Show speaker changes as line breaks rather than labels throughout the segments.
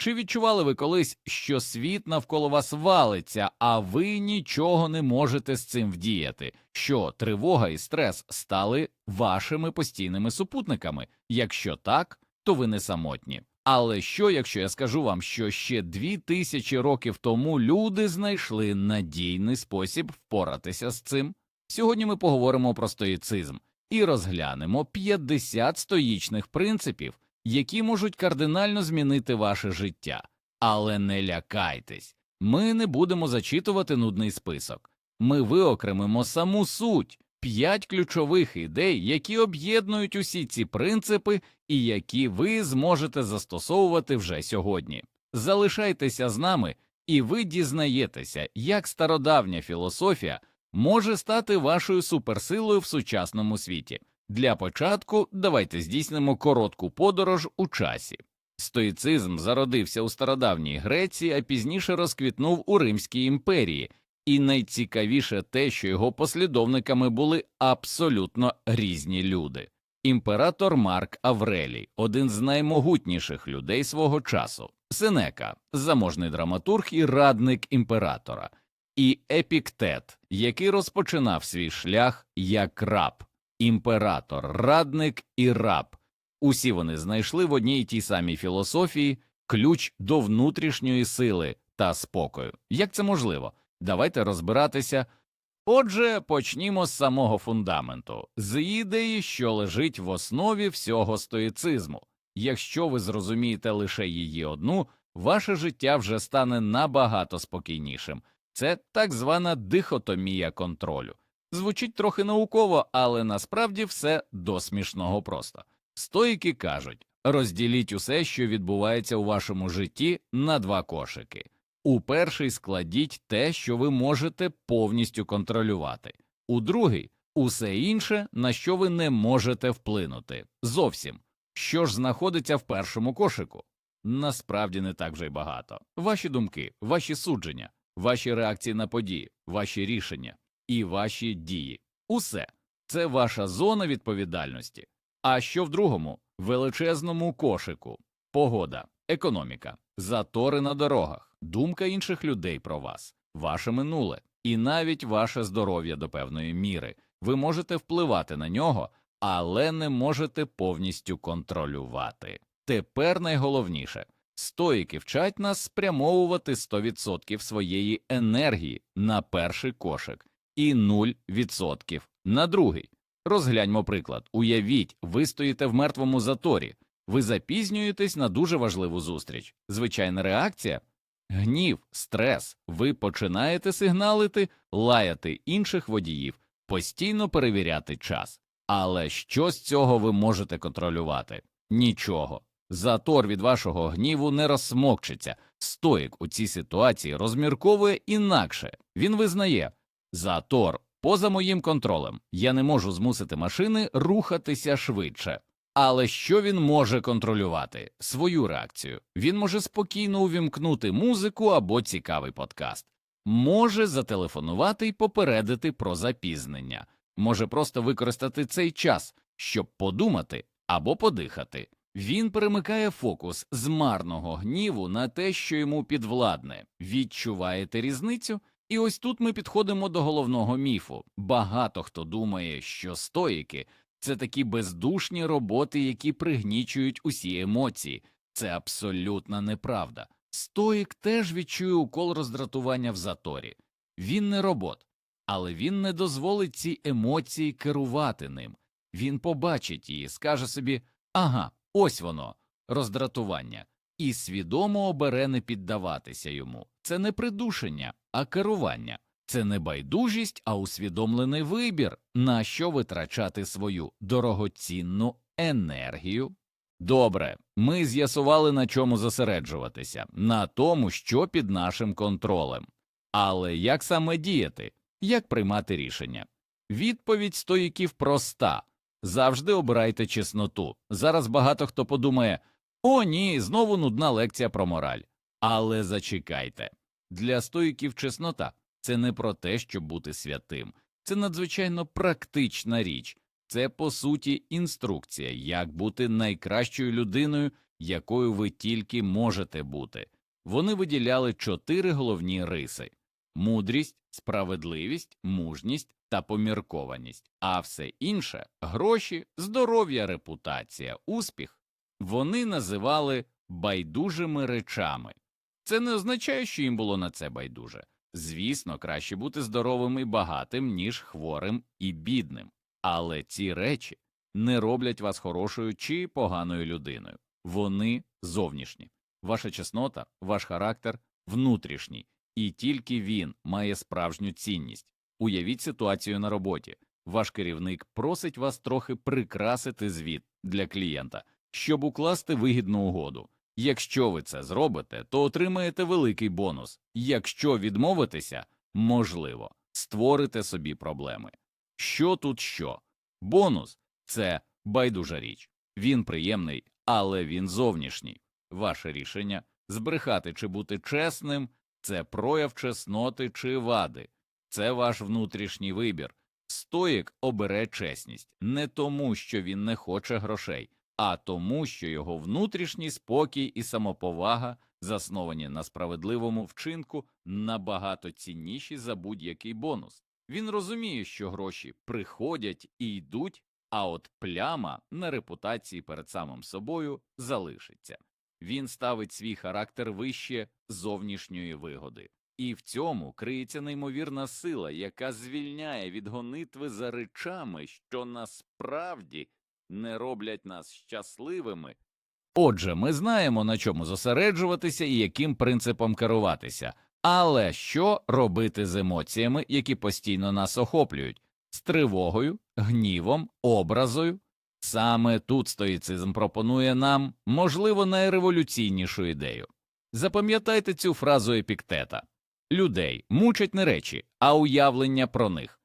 Чи відчували ви колись, що світ навколо вас валиться, а ви нічого не можете з цим вдіяти? Що тривога і стрес стали вашими постійними супутниками? Якщо так, то ви не самотні. Але що, якщо я скажу вам, що ще дві тисячі років тому люди знайшли надійний спосіб впоратися з цим? Сьогодні ми поговоримо про стоїцизм і розглянемо 50 стоїчних принципів, які можуть кардинально змінити ваше життя. Але не лякайтесь, ми не будемо зачитувати нудний список. Ми виокремимо саму суть п'ять ключових ідей, які об'єднують усі ці принципи і які ви зможете застосовувати вже сьогодні. Залишайтеся з нами, і ви дізнаєтеся, як стародавня філософія може стати вашою суперсилою в сучасному світі. Для початку давайте здійснимо коротку подорож у часі. Стоїцизм зародився у стародавній Греції, а пізніше розквітнув у Римській імперії, і найцікавіше те, що його послідовниками були абсолютно різні люди. Імператор Марк Аврелій, один з наймогутніших людей свого часу, Сенека, заможний драматург і радник імператора, і Епіктет, який розпочинав свій шлях як раб, імператор, радник і раб. Усі вони знайшли в одній і тій самій філософії ключ до внутрішньої сили та спокою. Як це можливо? Давайте розбиратися. Отже, почнімо з самого фундаменту, з ідеї, що лежить в основі всього стоїцизму. Якщо ви зрозумієте лише її одну, ваше життя вже стане набагато спокійнішим. Це так звана дихотомія контролю. Звучить трохи науково, але насправді все до смішного просто. Стоїки кажуть розділіть усе, що відбувається у вашому житті, на два кошики. У перший складіть те, що ви можете повністю контролювати, у другий усе інше, на що ви не можете вплинути. Зовсім що ж знаходиться в першому кошику? Насправді не так вже й багато. Ваші думки, ваші судження, ваші реакції на події, ваші рішення і ваші дії. Усе це ваша зона відповідальності. А що в другому величезному кошику? Погода, економіка, затори на дорогах, думка інших людей про вас, ваше минуле і навіть ваше здоров'я до певної міри. Ви можете впливати на нього, але не можете повністю контролювати. Тепер найголовніше стоїки вчать нас спрямовувати 100% своєї енергії на перший кошик і 0% на другий. Розгляньмо приклад. Уявіть, ви стоїте в мертвому заторі, ви запізнюєтесь на дуже важливу зустріч. Звичайна реакція гнів, стрес, ви починаєте сигналити, лаяти інших водіїв, постійно перевіряти час. Але що з цього ви можете контролювати? Нічого. Затор від вашого гніву не розсмокчиться. Стоїк у цій ситуації розмірковує інакше. Він визнає затор поза моїм контролем. Я не можу змусити машини рухатися швидше. Але що він може контролювати? Свою реакцію. Він може спокійно увімкнути музику або цікавий подкаст, може зателефонувати і попередити про запізнення, може просто використати цей час, щоб подумати або подихати. Він перемикає фокус з марного гніву на те, що йому підвладне. Відчуваєте різницю? І ось тут ми підходимо до головного міфу. Багато хто думає, що стоїки це такі бездушні роботи, які пригнічують усі емоції. Це абсолютна неправда. Стоїк теж відчує укол роздратування в заторі. Він не робот, але він не дозволить цій емоції керувати ним. Він побачить її, скаже собі ага, ось воно, роздратування, і свідомо обере не піддаватися йому. Це не придушення, а керування. Це не байдужість, а усвідомлений вибір, на що витрачати свою дорогоцінну енергію. Добре, ми з'ясували, на чому зосереджуватися, на тому, що під нашим контролем. Але як саме діяти, як приймати рішення? Відповідь стоїків проста завжди обирайте чесноту. Зараз багато хто подумає о, ні, знову нудна лекція про мораль. Але зачекайте. Для стоїків чеснота це не про те, щоб бути святим, це надзвичайно практична річ, це по суті інструкція, як бути найкращою людиною, якою ви тільки можете бути. Вони виділяли чотири головні риси мудрість, справедливість, мужність та поміркованість, а все інше гроші, здоров'я, репутація, успіх вони називали байдужими речами. Це не означає, що їм було на це байдуже. Звісно, краще бути здоровим і багатим, ніж хворим і бідним. Але ці речі не роблять вас хорошою чи поганою людиною. Вони зовнішні. Ваша чеснота, ваш характер внутрішній, і тільки він має справжню цінність. Уявіть ситуацію на роботі. Ваш керівник просить вас трохи прикрасити звіт для клієнта, щоб укласти вигідну угоду. Якщо ви це зробите, то отримаєте великий бонус. Якщо відмовитеся, можливо, створите собі проблеми. Що тут що? Бонус це байдужа річ. Він приємний, але він зовнішній. Ваше рішення збрехати чи бути чесним це прояв чесноти чи вади, це ваш внутрішній вибір. Стоїк обере чесність не тому, що він не хоче грошей, а тому, що його внутрішній спокій і самоповага, засновані на справедливому вчинку, набагато цінніші за будь-який бонус. Він розуміє, що гроші приходять і йдуть, а от пляма на репутації перед самим собою залишиться. Він ставить свій характер вище зовнішньої вигоди. І в цьому криється неймовірна сила, яка звільняє від гонитви за речами, що насправді не роблять нас щасливими. Отже, ми знаємо, на чому зосереджуватися і яким принципом керуватися, але що робити з емоціями, які постійно нас охоплюють, з тривогою, гнівом, образою? Саме тут стоїцизм пропонує нам, можливо, найреволюційнішу ідею. Запам'ятайте цю фразу епіктета людей мучать не речі, а уявлення про них.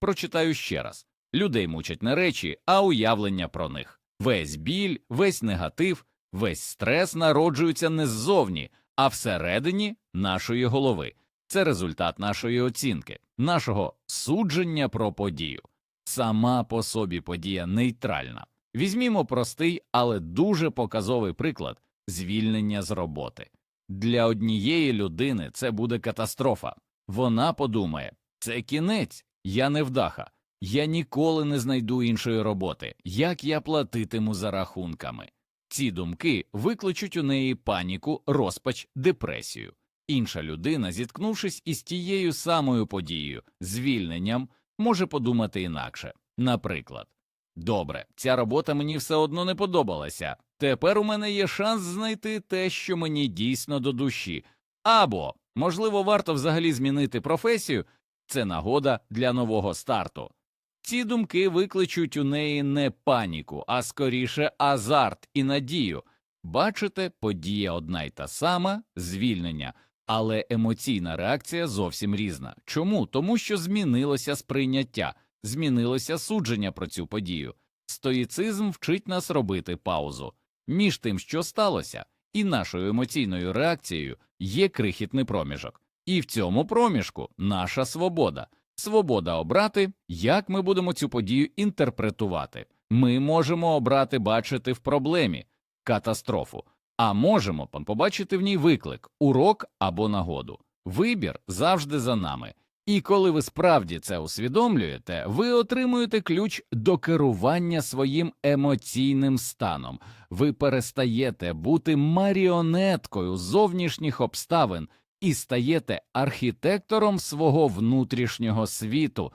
Прочитаю ще раз людей мучать не речі, а уявлення про них. Весь біль, весь негатив, весь стрес народжуються не ззовні, а всередині нашої голови. Це результат нашої оцінки, нашого судження про подію. Сама по собі подія нейтральна. Візьмімо простий, але дуже показовий приклад звільнення з роботи. Для однієї людини це буде катастрофа. Вона подумає це кінець, я невдаха, я ніколи не знайду іншої роботи, як я платитиму за рахунками. Ці думки викличуть у неї паніку, розпач, депресію. Інша людина, зіткнувшись із тією самою подією, звільненням, може подумати інакше. Наприклад, добре, ця робота мені все одно не подобалася. Тепер у мене є шанс знайти те, що мені дійсно до душі. Або, можливо, варто взагалі змінити професію це нагода для нового старту. Ці думки викличуть у неї не паніку, а скоріше азарт і надію. Бачите, подія одна й та сама звільнення, але емоційна реакція зовсім різна. Чому? Тому що змінилося сприйняття, змінилося судження про цю подію. Стоїцизм вчить нас робити паузу. Між тим, що сталося, і нашою емоційною реакцією є крихітний проміжок. І в цьому проміжку наша свобода. Свобода обрати, як ми будемо цю подію інтерпретувати. Ми можемо обрати бачити в проблемі катастрофу, а можемо побачити в ній виклик, урок або нагоду. Вибір завжди за нами. І коли ви справді це усвідомлюєте, ви отримуєте ключ до керування своїм емоційним станом. Ви перестаєте бути маріонеткою зовнішніх обставин і стаєте архітектором свого внутрішнього світу.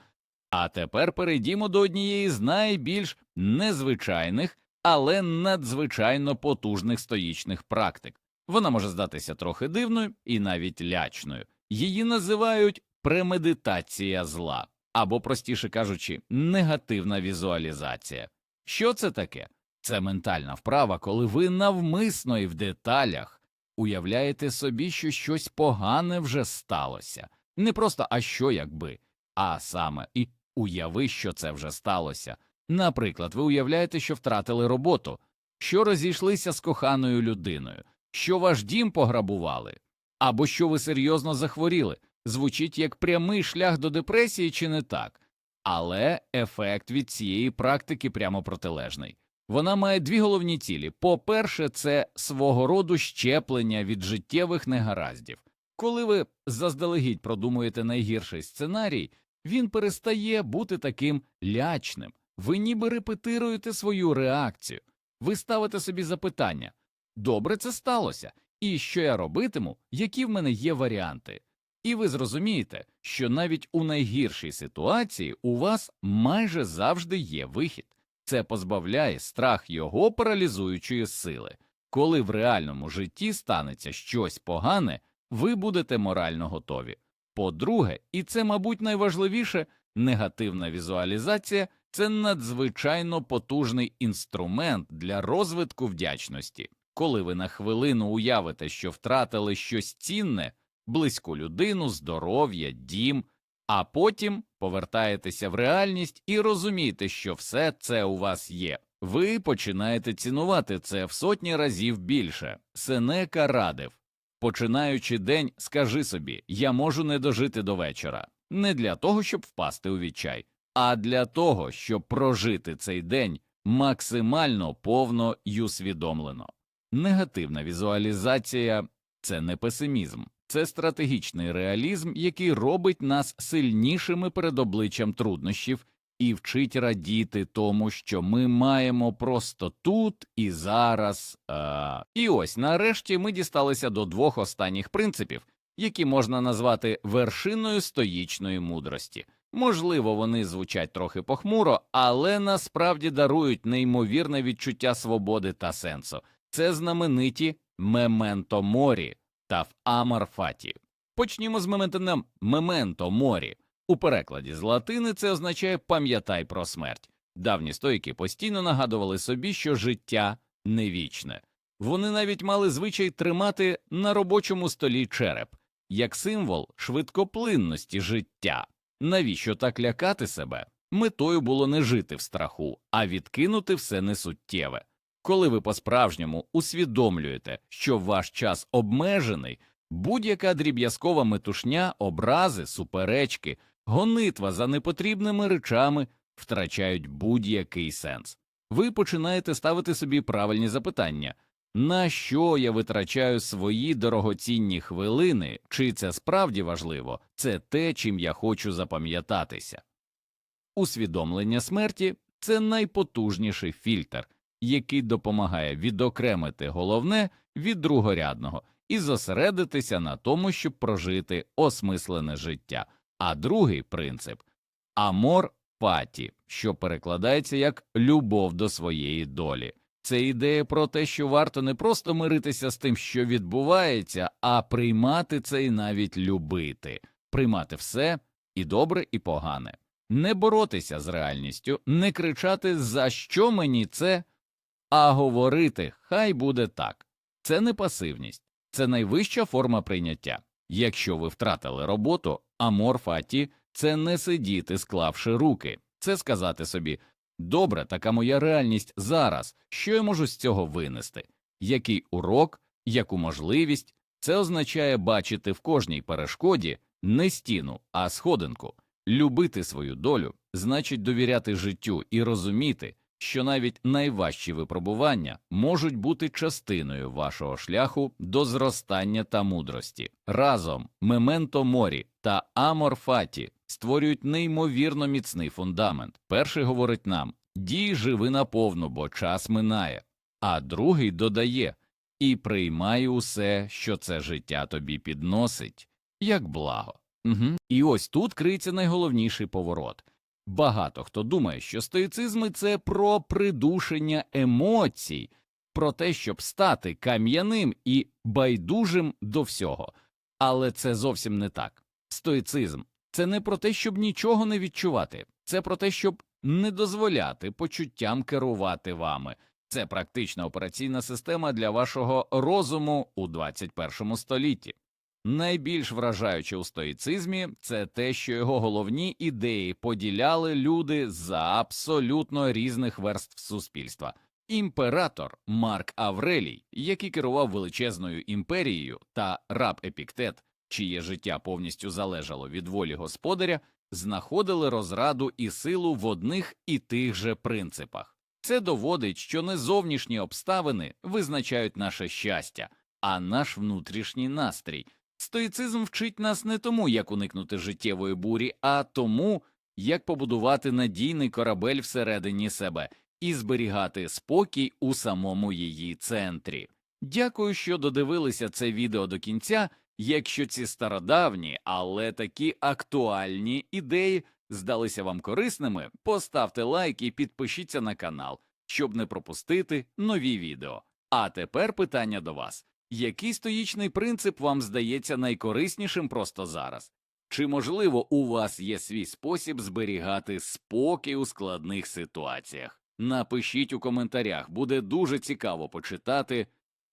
А тепер перейдімо до однієї з найбільш незвичайних, але надзвичайно потужних стоїчних практик. Вона може здатися трохи дивною і навіть лячною. Її називають премедитація зла, або, простіше кажучи, негативна візуалізація. Що це таке? Це ментальна вправа, коли ви навмисно і в деталях уявляєте собі, що щось погане вже сталося. Не просто а що якби, а саме і уяви, що це вже сталося. Наприклад, ви уявляєте, що втратили роботу, що розійшлися з коханою людиною, що ваш дім пограбували, або що ви серйозно захворіли. Звучить як прямий шлях до депресії чи не так, але ефект від цієї практики прямо протилежний. Вона має дві головні цілі. По-перше, це свого роду щеплення від життєвих негараздів. Коли ви заздалегідь продумуєте найгірший сценарій, він перестає бути таким лячним. Ви ніби репетируєте свою реакцію. Ви ставите собі запитання добре це сталося, і що я робитиму, які в мене є варіанти. І ви зрозумієте, що навіть у найгіршій ситуації у вас майже завжди є вихід. Це позбавляє страх його паралізуючої сили. Коли в реальному житті станеться щось погане, ви будете морально готові. По-друге, і це, мабуть, найважливіше, негативна візуалізація це надзвичайно потужний інструмент для розвитку вдячності. Коли ви на хвилину уявите, що втратили щось цінне, близьку людину, здоров'я, дім, а потім повертаєтеся в реальність і розумієте, що все це у вас є. Ви починаєте цінувати це в сотні разів більше. Сенека радив. Починаючи день, скажи собі, я можу не дожити до вечора, не для того, щоб впасти у відчай, а для того, щоб прожити цей день максимально повно й усвідомлено. Негативна візуалізація це не песимізм, це стратегічний реалізм, який робить нас сильнішими перед обличчям труднощів і вчить радіти тому, що ми маємо просто тут і зараз. А... І ось нарешті ми дісталися до двох останніх принципів, які можна назвати вершиною стоїчної мудрості. Можливо, вони звучать трохи похмуро, але насправді дарують неймовірне відчуття свободи та сенсу. Це знамениті мементо морі та в Амарфаті. Почнімо з мементонем мементо морі. У перекладі з латини це означає пам'ятай про смерть. Давні стоїки постійно нагадували собі, що життя не вічне. Вони навіть мали звичай тримати на робочому столі череп як символ швидкоплинності життя. Навіщо так лякати себе? Метою було не жити в страху, а відкинути все несуттєве. Коли ви по-справжньому усвідомлюєте, що ваш час обмежений, будь-яка дріб'язкова метушня, образи, суперечки, гонитва за непотрібними речами втрачають будь-який сенс. Ви починаєте ставити собі правильні запитання на що я витрачаю свої дорогоцінні хвилини, чи це справді важливо, це те, чим я хочу запам'ятатися. Усвідомлення смерті це найпотужніший фільтр, який допомагає відокремити головне від другорядного і зосередитися на тому, щоб прожити осмислене життя. А другий принцип амор паті, що перекладається як любов до своєї долі. Це ідея про те, що варто не просто миритися з тим, що відбувається, а приймати це і навіть любити, приймати все і добре, і погане, не боротися з реальністю, не кричати за що мені це, а говорити хай буде так. Це не пасивність, це найвища форма прийняття. Якщо ви втратили роботу, амор фаті – це не сидіти, склавши руки, це сказати собі Добре, така моя реальність зараз. Що я можу з цього винести? Який урок, яку можливість? Це означає бачити в кожній перешкоді не стіну, а сходинку. Любити свою долю значить довіряти життю і розуміти, що навіть найважчі випробування можуть бути частиною вашого шляху до зростання та мудрості. Разом Мементо Морі та Аморфаті створюють неймовірно міцний фундамент. Перший говорить нам дій живи наповну, бо час минає, а другий додає і приймай усе, що це життя тобі підносить, як благо. Угу. І ось тут криється найголовніший поворот. Багато хто думає, що стоїцизм це про придушення емоцій, про те, щоб стати кам'яним і байдужим до всього. Але це зовсім не так. Стоїцизм це не про те, щоб нічого не відчувати, це про те, щоб не дозволяти почуттям керувати вами. Це практична операційна система для вашого розуму у 21 столітті. Найбільш вражаюче у стоїцизмі це те, що його головні ідеї поділяли люди за абсолютно різних верств суспільства. Імператор Марк Аврелій, який керував величезною імперією, та раб Епіктет, чиє життя повністю залежало від волі господаря, знаходили розраду і силу в одних і тих же принципах. Це доводить, що не зовнішні обставини визначають наше щастя, а наш внутрішній настрій. Стоїцизм вчить нас не тому, як уникнути життєвої бурі, а тому, як побудувати надійний корабель всередині себе і зберігати спокій у самому її центрі. Дякую, що додивилися це відео до кінця. Якщо ці стародавні, але такі актуальні ідеї здалися вам корисними, поставте лайк і підпишіться на канал, щоб не пропустити нові відео. А тепер питання до вас: який стоїчний принцип вам здається найкориснішим просто зараз? Чи можливо у вас є свій спосіб зберігати спокій у складних ситуаціях? Напишіть у коментарях, буде дуже цікаво почитати